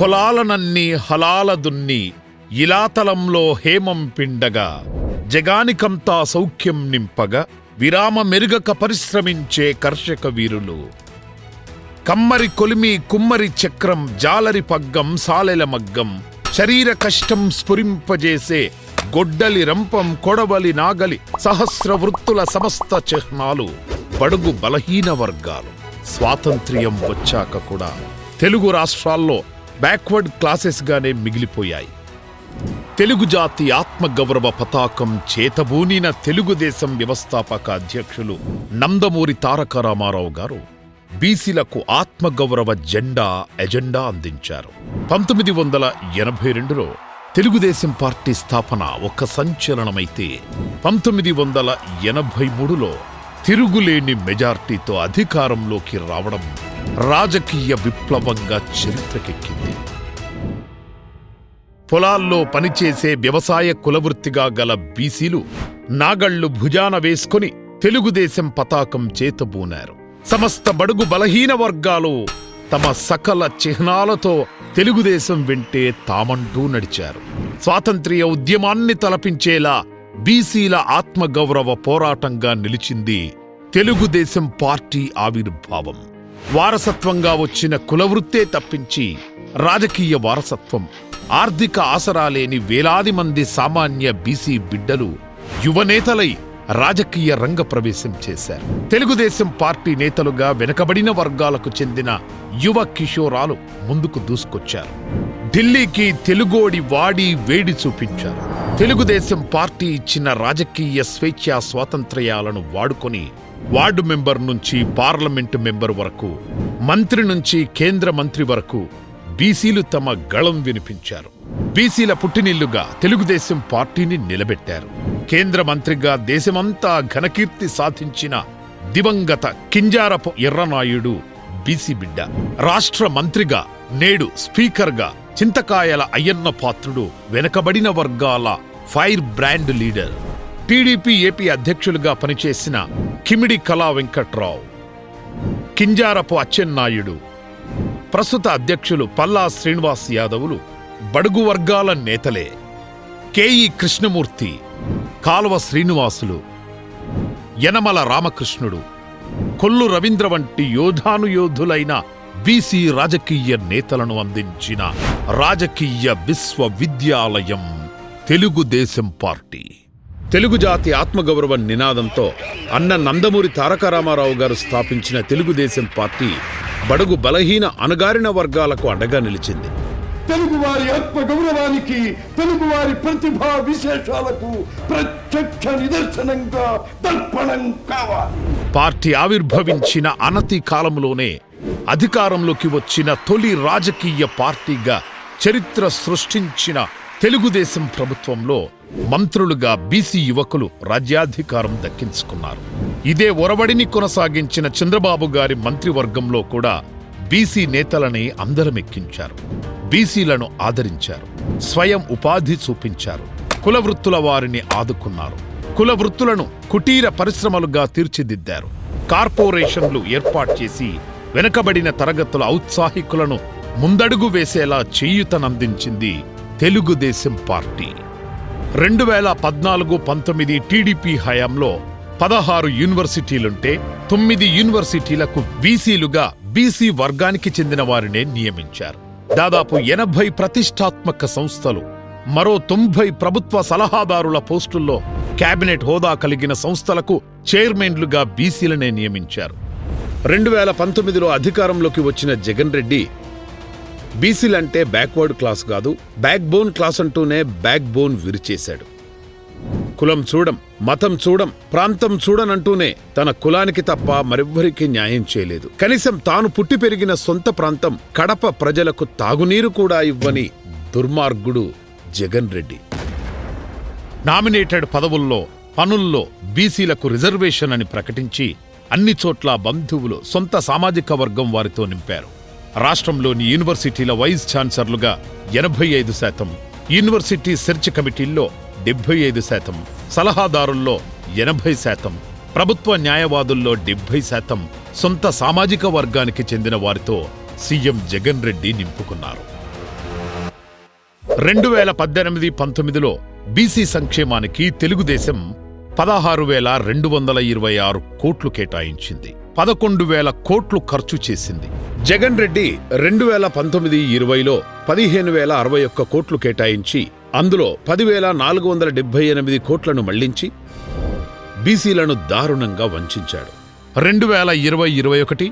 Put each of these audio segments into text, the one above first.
పొలాలనన్నీ హలాల దున్ని ఇలాతలంలో హేమం పిండగా జగానికంతా సౌఖ్యం నింపగా విరామ మెరుగక పరిశ్రమించే కర్షక వీరులు. కమ్మరి కొలిమి కుమ్మరి చక్రం జాలరి పగ్గం సాలెల మగ్గం శరీర కష్టం స్ఫురింపజేసే గొడ్డలి రంపం కొడవలి నాగలి సహస్ర వృత్తుల సమస్త చిహ్నాలు బడుగు బలహీన వర్గాలు. స్వాతంత్ర్యం వచ్చాక కూడా తెలుగు రాష్ట్రాల్లో బ్యాక్వర్డ్ క్లాసెస్గానే మిగిలిపోయాయి. తెలుగు జాతి ఆత్మగౌరవ పతాకం చేతబూనిన తెలుగుదేశం వ్యవస్థాపక అధ్యక్షులు నందమూరి తారక రామారావు గారు బీసీలకు ఆత్మగౌరవ జెండా ఎజెండా అందించారు. పంతొమ్మిది వందల ఎనభై రెండులో తెలుగుదేశం పార్టీ స్థాపన ఒక సంచలనమైతే పంతొమ్మిది వందల ఎనభై మూడులో తిరుగులేని మెజార్టీతో అధికారంలోకి రావడం రాజకీయ విప్లవంగా చరిత్రకెక్కింది. పొలాల్లో పనిచేసే వ్యవసాయ కులవృత్తిగా గల బీసీలు నాగళ్ళు భుజాన వేసుకుని తెలుగుదేశం పతాకం చేతబూనారు. సమస్త బడుగు బలహీన వర్గాలు తమ సకల చిహ్నాలతో తెలుగుదేశం వెంటే తామంటూ నడిచారు. స్వాతంత్ర్య ఉద్యమాన్ని తలపించేలా బీసీల ఆత్మగౌరవ పోరాటంగా నిలిచింది తెలుగుదేశం పార్టీ ఆవిర్భావం. వారసత్వంగా వచ్చిన కులవృత్తే తప్పించి రాజకీయ వారసత్వం. ఆర్థిక ఆసరా లేని వేలాది మంది సామాన్య బీసీ బిడ్డలు యువనేతలై రాజకీయ రంగ ప్రవేశం చేశారు. తెలుగుదేశం పార్టీ నేతలుగా వెనకబడిన వర్గాలకు చెందిన యువ కిషోరాలు ముందుకు దూసుకొచ్చారు. ఢిల్లీకి తెలుగోడి వాడి వేడి చూపించారు. తెలుగుదేశం పార్టీ ఇచ్చిన రాజకీయ స్వేచ్ఛ స్వాతంత్ర్యాలను వాడుకొని వార్డు మెంబర్ నుంచి పార్లమెంటు మెంబర్ వరకు మంత్రి నుంచి కేంద్ర మంత్రి వరకు బీసీలు తమ గళం వినిపించారు. బీసీల పుట్టినిల్లుగా తెలుగుదేశం పార్టీని నిలబెట్టారు. కేంద్ర మంత్రిగా దేశమంతా ఘనకీర్తి సాధించిన దివంగత కింజారపు ఎర్రనాయుడు బీసీ బిడ్డ. రాష్ట్ర మంత్రిగా నేడు స్పీకర్గా చింతకాయల అయ్యన్న పాత్రుడు వెనకబడిన వర్గాల fire brand leader. TDP AP అధ్యక్షులుగా పనిచేసిన కిమిడి కళా వెంకట్రావు. కింజారపు అచ్చెన్నాయుడు. ప్రస్తుత అధ్యక్షులు పల్లా శ్రీనివాస్ యాదవులు బడుగు వర్గాల నేతలే. కేఈ కృష్ణమూర్తి కాలువ శ్రీనివాసులు యనమల రామకృష్ణుడు కొల్లు రవీంద్ర వంటి యోధానుయోధులైన బీసీ రాజకీయ నేతలను అందించిన రాజకీయ విశ్వవిద్యాలయం తెలుగుదేశం పార్టీ. తెలుగు జాతి ఆత్మగౌరవ నినాదంతో అన్న నందమూరి తారక రామారావు గారు స్థాపించిన తెలుగుదేశం పార్టీ బడుగు బలహీన అణగారిన వర్గాలకు అండగా నిలిచింది. తెలుగువారి ఆత్మ గౌరవానికి తెలుగువారి ప్రతిభా విశేషాలకు ప్రత్యక్ష నిదర్శనంగా దర్పణం కావాలి. పార్టీ ఆవిర్భవించిన అనతి కాలంలోనే అధికారంలోకి వచ్చిన తొలి రాజకీయ పార్టీగా చరిత్ర సృష్టించిన తెలుగుదేశం ప్రభుత్వంలో మంత్రులుగా బీసీ యువకులు రాజ్యాధికారం దక్కించుకున్నారు. ఇదే ఒరవడిని కొనసాగించిన చంద్రబాబు గారి మంత్రివర్గంలో కూడా బీసీ నేతలని అందరమెక్కించారు. బీసీలను ఆదరించారు. స్వయం ఉపాధి చూపించారు. కుల వృత్తుల వారిని ఆదుకున్నారు. కుల వృత్తులను కుటీర పరిశ్రమలుగా తీర్చిదిద్దారు. కార్పొరేషన్లు ఏర్పాటు చేసి వెనుకబడిన తరగతుల ఔత్సాహికులను ముందడుగు వేసేలా చేయూతనందించింది తెలుగుదేశం పార్టీ. రెండు వేల పద్నాలుగు పంతొమ్మిది టీడీపీ హయాంలో పదహారు యూనివర్సిటీలుంటే తొమ్మిది యూనివర్సిటీలకు వీసీలుగా బీసీ వర్గానికి చెందిన వారినే నియమించారు. దాదాపు ఎనభై ప్రతిష్టాత్మక సంస్థలు మరో తొంభై ప్రభుత్వ సలహాదారుల పోస్టుల్లో కేబినెట్ హోదా కలిగిన సంస్థలకు చైర్మన్లుగా బీసీలనే నియమించారు. రెండు వేల పంతొమ్మిదిలో అధికారంలోకి వచ్చిన జగన్ రెడ్డి బీసీలంటే బ్యాక్వర్డ్ క్లాస్ కాదు బ్యాక్ బోన్ క్లాస్ అంటూనే బ్యాక్ బోన్ విరిచేశాడు. కులం చూడం మతం చూడం ప్రాంతం చూడనంటూనే తన కులానికి తప్ప మరెవ్వరికీ న్యాయం చేయలేదు. కనీసం తాను పుట్టి పెరిగిన సొంత ప్రాంతం కడప ప్రజలకు తాగునీరు కూడా ఇవ్వని దుర్మార్గుడు జగన్ రెడ్డి. నామినేటెడ్ పదవుల్లో పనుల్లో బీసీలకు రిజర్వేషన్ అని ప్రకటించి అన్ని చోట్ల బంధువులు సొంత సామాజిక వర్గం వారితో నింపారు. రాష్ట్రంలోని యూనివర్సిటీల వైస్ ఛాన్సలర్లుగా ఎనభై ఐదు శాతం యూనివర్సిటీ సెర్చ్ కమిటీల్లో డెబ్బై ఐదు శాతం సలహాదారుల్లో ఎనభై శాతం ప్రభుత్వ న్యాయవాదుల్లో డెబ్బై శాతం సొంత సామాజిక వర్గానికి చెందిన వారితో సీఎం జగన్ రెడ్డి నింపుకున్నారు. రెండు వేల పద్దెనిమిది పంతొమ్మిదిలో బీసీ సంక్షేమానికి తెలుగుదేశం పదహారు వేల రెండు వందల ఇరవై ఆరు కోట్లు కేటాయించింది. పదకొండు వేల కోట్లు ఖర్చు చేసింది. జగన్ రెడ్డి రెండు వేల పంతొమ్మిది ఇరవైలో పదిహేను వేల అరవై ఒక్క కోట్లు కేటాయించి అందులో పదివేల నాలుగు వందల డెబ్బై ఎనిమిది కోట్లను మళ్ళించి బీసీలను దారుణంగా వంచాడు. రెండు వేల ఇరవై ఇరవై ఒకటి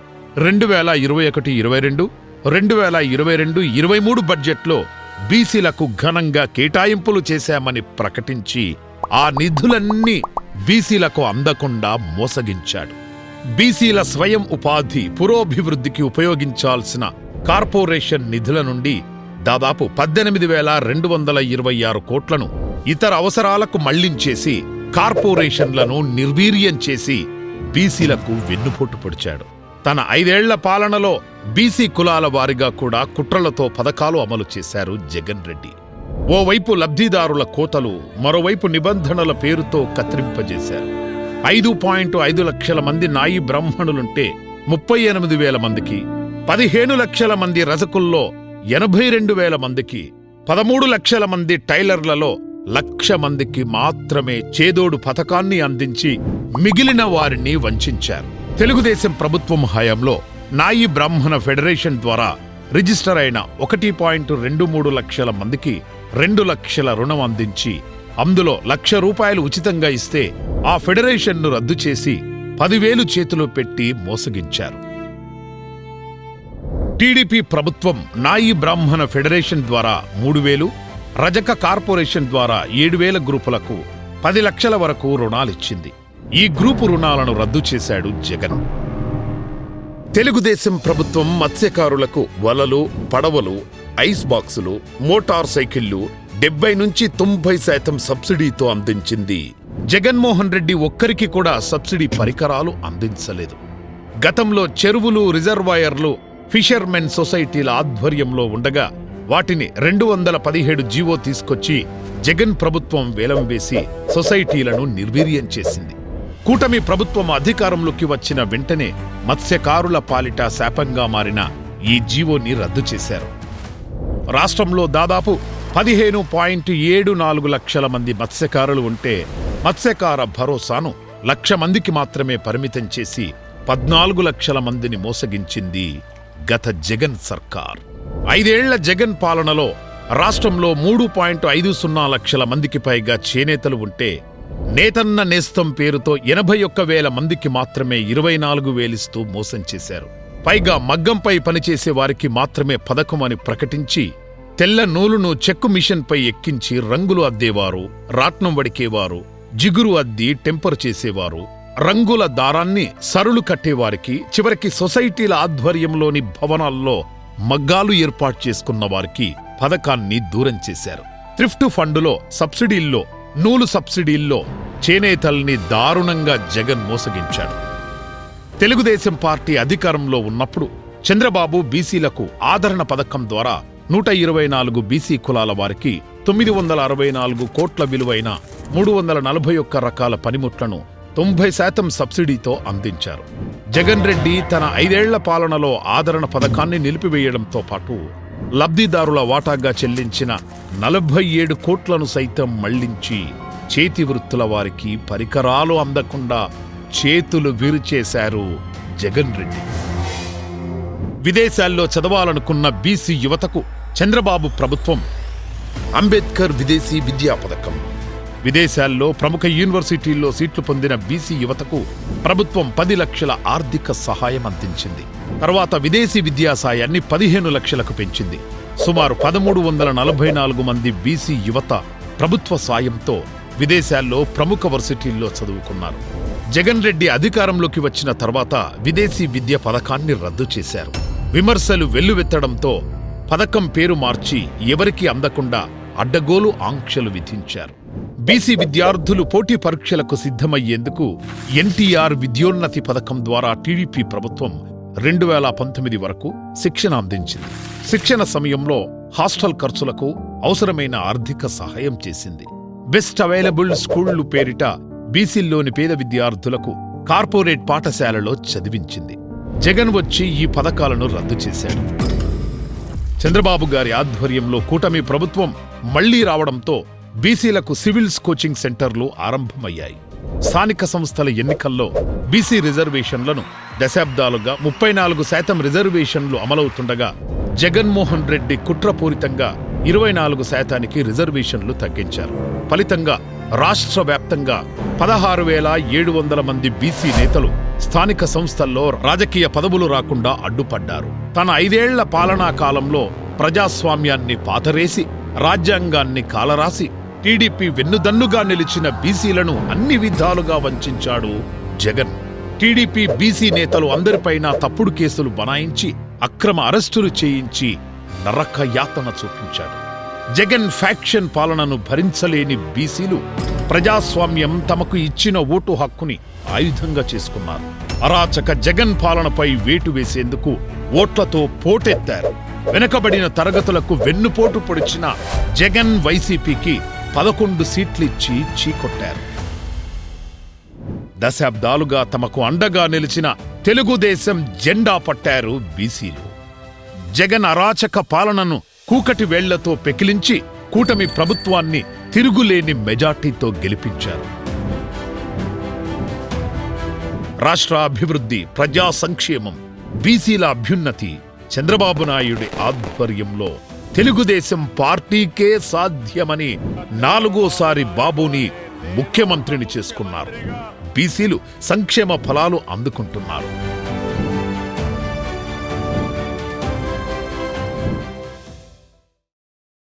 రెండు వేల ఇరవై ఒకటి ఇరవై రెండు రెండు వేల ఇరవై రెండు ఇరవై మూడు బడ్జెట్లో బీసీలకు ఘనంగా కేటాయింపులు చేశామని ప్రకటించి ఆ నిధులన్నీ బీసీలకు అందకుండా మోసగించాడు. బీసీల స్వయం ఉపాధి పురోభివృద్ధికి ఉపయోగించాల్సిన కార్పొరేషన్ నిధుల నుండి దాదాపు పద్దెనిమిది వేల రెండు వందల ఇరవై ఆరు కోట్లను ఇతర అవసరాలకు మళ్ళించేసి కార్పొరేషన్లను నిర్వీర్యం చేసి బీసీలకు వెన్నుపోటు పొడిచాడు. తన ఐదేళ్ళ పాలనలో బీసీ కులాల వారిగా కూడా కుట్రలతో పథకాలు అమలు చేశారు జగన్ రెడ్డి. ఓవైపు లబ్ధిదారుల కోతలు మరోవైపు నిబంధనల పేరుతో కత్తిరింపజేశారు. ఐదు పాయింట్ ఐదు లక్షల మంది నాయి బ్రాహ్మణులుంటే ముప్పై ఎనిమిది వేల మందికి పదిహేను లక్షల మంది రజకుల్లో ఎనభై రెండు వేల మందికి పదమూడు లక్షల మంది టైలర్లలో లక్ష మందికి మాత్రమే చేదోడు పథకాన్ని అందించి మిగిలిన వారిని వంచారు. తెలుగుదేశం ప్రభుత్వం హయాంలో నాయి బ్రాహ్మణ ఫెడరేషన్ ద్వారా రిజిస్టర్ అయిన ఒకటి పాయింట్ రెండు మూడు లక్షల మందికి రెండు లక్షల రుణం అందించి అందులో లక్ష రూపాయలు ఉచితంగా ఇస్తే ఆ ఫెడరేషన్ను రద్దు చేసి పదివేలు చేతిలో పెట్టి మోసగించారు. టీడీపీ ప్రభుత్వం నాయి బ్రాహ్మణ ఫెడరేషన్ ద్వారా మూడు వేలు రజక కార్పొరేషన్ ద్వారా ఏడు వేల గ్రూపులకు పది లక్షల వరకు రుణాలిచ్చింది. ఈ గ్రూపు రుణాలను రద్దు చేశాడు జగన్. తెలుగుదేశం ప్రభుత్వం మత్స్యకారులకు వలలు పడవలు ఐస్ బాక్సులు మోటార్ సైకిళ్ళు డెబ్బై నుంచి తొంభై శాతం సబ్సిడీతో అందించింది. జగన్మోహన్ రెడ్డి ఒక్కరికి కూడా సబ్సిడీ పరికరాలు అందించలేదు. గతంలో చెరువులు రిజర్వాయర్లు ఫిషర్మెన్ సొసైటీల ఆధ్వర్యంలో ఉండగా వాటిని రెండు వందల పదిహేడు జీవో తీసుకొచ్చి జగన్ ప్రభుత్వం వేలం వేసి సొసైటీలను నిర్వీర్యం చేసింది. కూటమి ప్రభుత్వం అధికారంలోకి వచ్చిన వెంటనే మత్స్యకారుల పాలిట శాపంగా మారిన ఈ జీవోని రద్దు చేశారు. రాష్ట్రంలో దాదాపు పదిహేను పాయింట్ ఏడు నాలుగు లక్షల మంది మత్స్యకారులు ఉంటే మత్స్యకార భరోసాను లక్ష మందికి మాత్రమే పరిమితం చేసి పద్నాలుగు లక్షల మందిని మోసగించింది గత జగన్ సర్కార్. ఐదేళ్ళ జగన్ పాలనలో రాష్ట్రంలో మూడు పాయింట్ ఐదు సున్నా లక్షల మందికి పైగా చేనేతలు ఉంటే నేతన్న నేస్తం పేరుతో ఎనభై ఒక్క వేల మందికి మాత్రమే ఇరవై నాలుగు వేలిస్తూ మోసం చేశారు. పైగా మగ్గంపై పనిచేసే వారికి మాత్రమే పథకం అని ప్రకటించి తెల్ల నూలును చెక్కు మిషన్పై ఎక్కించి రంగులు అద్దేవారు రాట్నం వడికేవారు జిగురు అద్ది టెంపర్ చేసేవారు. రంగుల దారాన్ని సరులు కట్టేవారికి చివరికి సొసైటీల ఆధ్వర్యంలోని భవనాల్లో మగ్గాలు ఏర్పాటు చేసుకున్న వారికి పథకాన్ని దూరం చేశారు. థ్రిఫ్ట్ ఫండులో సబ్సిడీల్లో నూలు సబ్సిడీల్లో చేనేతల్ని దారుణంగా జగన్ మోసగించాడు. తెలుగుదేశం పార్టీ అధికారంలో ఉన్నప్పుడు చంద్రబాబు బీసీలకు ఆదరణ పథకం ద్వారా నూట ఇరవై నాలుగు బీసీ కులాల వారికి తొమ్మిది వందల అరవై నాలుగు కోట్ల విలువైన మూడు వందల నలభై ఒక్క రకాల పనిముట్లను తొంభై శాతం సబ్సిడీతో అందించారు. జగన్ రెడ్డి తన ఐదేళ్ళ పాలనలో ఆదరణ పథకాన్ని నిలిపివేయడంతో పాటు లబ్ధిదారుల వాటాగా చెల్లించిన నలభై ఏడు కోట్లను సైతం మళ్ళించి చేతి వృత్తుల వారికి పరికరాలు అందకుండా చేతులు విరిచేశారు జగన్ రెడ్డి. విదేశాల్లో చదవాలనుకున్న బీసీ యువతకు చంద్రబాబు ప్రభుత్వం అంబేద్కర్ విదేశీ విద్యా పథకం. విదేశాల్లో ప్రముఖ యూనివర్సిటీల్లో సీట్లు పొందిన బీసీ యువతకు ప్రభుత్వం పది లక్షల ఆర్థిక సహాయం అందించింది. తర్వాత విదేశీ విద్యా సాయాన్ని పదిహేను లక్షలకు పెంచింది. సుమారు పదమూడు వందల నలభై నాలుగు మంది బీసీ యువత ప్రభుత్వ సాయంతో విదేశాల్లో ప్రముఖ వర్సిటీల్లో చదువుకున్నారు. జగన్ రెడ్డి అధికారంలోకి వచ్చిన తర్వాత విదేశీ విద్య పథకాన్ని రద్దు చేశారు. విమర్శలు వెల్లువెత్తడంతో పథకం పేరు మార్చి ఎవరికీ అందకుండా అడ్డగోలు ఆంక్షలు విధించారు. బీసీ విద్యార్థులు పోటీ పరీక్షలకు సిద్ధమయ్యేందుకు ఎన్టీఆర్ విద్యోన్నతి పథకం ద్వారా టీడీపీ ప్రభుత్వం రెండు వేల పంతొమ్మిది వరకు శిక్షణ అందించింది. శిక్షణ సమయంలో హాస్టల్ ఖర్చులకు అవసరమైన ఆర్థిక సహాయం చేసింది. బెస్ట్ అవైలబుల్ స్కూళ్ళు పేరిట బీసీల్లోని పేద విద్యార్థులకు కార్పొరేట్ పాఠశాలలో చదివించింది. జగన్ వచ్చి ఈ పథకాలను రద్దు చేశాడు. చంద్రబాబు గారి ఆధ్వర్యంలో కూటమి ప్రభుత్వం మళ్ళీ రావడంతో బీసీలకు సివిల్స్ కోచింగ్ సెంటర్లు ఆరంభమయ్యాయి. స్థానిక సంస్థల ఎన్నికల్లో బీసీ రిజర్వేషన్లను దశాబ్దాలుగా ముప్పై నాలుగు శాతం రిజర్వేషన్లు అమలవుతుండగా జగన్మోహన్ రెడ్డి కుట్రపూరితంగా ఇరవై నాలుగు శాతానికి రిజర్వేషన్లు తగ్గించారు. ఫలితంగా రాష్ట్ర వ్యాప్తంగా పదహారు వేల ఏడు వందల మంది బీసీ నేతలు స్థానిక సంస్థల్లో రాజకీయ పదవులు రాకుండా అడ్డుపడ్డారు. తన ఐదేళ్ళ పాలనా కాలంలో ప్రజాస్వామ్యాన్ని పాతరేసి రాజ్యాంగాన్ని కాలరాసి టీడీపీ వెన్నుదన్నుగా నిలిచిన బీసీలను అన్ని విధాలుగా వంచాడు జగన్. టీడీపీ బీసీ నేతలు అందరిపైన తప్పుడు కేసులు బనాయించి అక్రమ అరెస్టులు చేయించి నరక యాతన చూపించాడు. జగన్ ఫ్యాక్షన్ పాలనను భరించలేని బీసీలు ప్రజాస్వామ్యం తమకు ఇచ్చిన ఓటు హక్కుని ఆయుధంగా చేసుకున్నారు. అరాచక జగన్ పాలనపై వేటు వేసేందుకు ఓట్లతో పోటెత్తారు. వెనుకబడిన తరగతులకు వెన్నుపోటు పొడిచిన జగన్ వైసీపీకి పదకొండు సీట్లిచ్చి చీకొట్టారు. దశాబ్దాలుగా తమకు అండగా నిలిచిన తెలుగుదేశం జెండా పట్టారు బీసీలు. జగన్ అరాచక పాలనను కూకటి వేళ్ళతో పెకిలించి కూటమి ప్రభుత్వాన్ని తిరుగులేని మెజార్టీతో గెలిపించారు. రాష్ట్ర అభివృద్ధి ప్రజా సంక్షేమం బీసీల అభ్యున్నతి చంద్రబాబు నాయుడి ఆధ్వర్యంలో తెలుగుదేశం పార్టీకే సాధ్యమని నాలుగోసారి బాబుని ముఖ్యమంత్రిని చేసుకున్నారు. బీసీలు సంక్షేమ ఫలాలు అందుకుంటున్నారు.